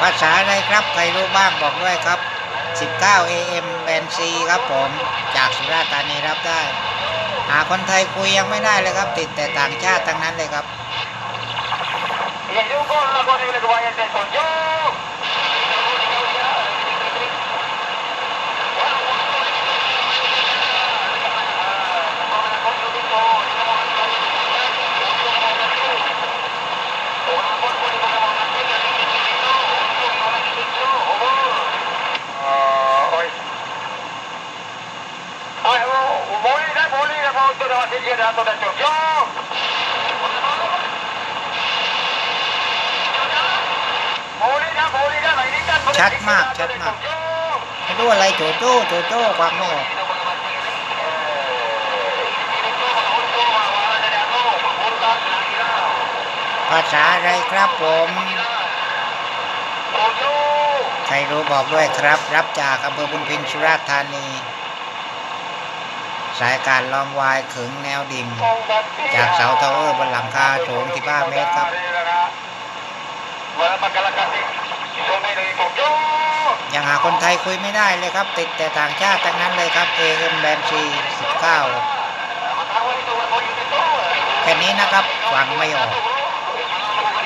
ภาษาอะไรครับใครรู้บ้างบอกด้วยครับ 19 AM แบนซีครับผมจากสุราษฎร์ธานีรับได้ หาคนไทยคุยยังไม่ได้เลยครับ ติดแต่ต่างชาติทั้งนั้นเลยครับ bolida, molto da batteria de datos del campeón. ชัดมาก ชัดมากไม่รู้อะไรโจโจ้โจโจ้ความไม่ออกภาษาอะไรครับผมใครรู้บอกด้วยครับ รับจากอำเภอบุญพินสุราษฎร์ธานี สายการล้อมวายขึงแนวดิ่ง จากเสาทาวเวอร์บนหลังคาสูง 15 เมตรครับยังหาคนไทยคุยไม่ได้เลยครับ ติดแต่ต่างชาติทั้งนั้นเลยครับ AM แบนซี19แค่นี้นะครับฟังไม่ออก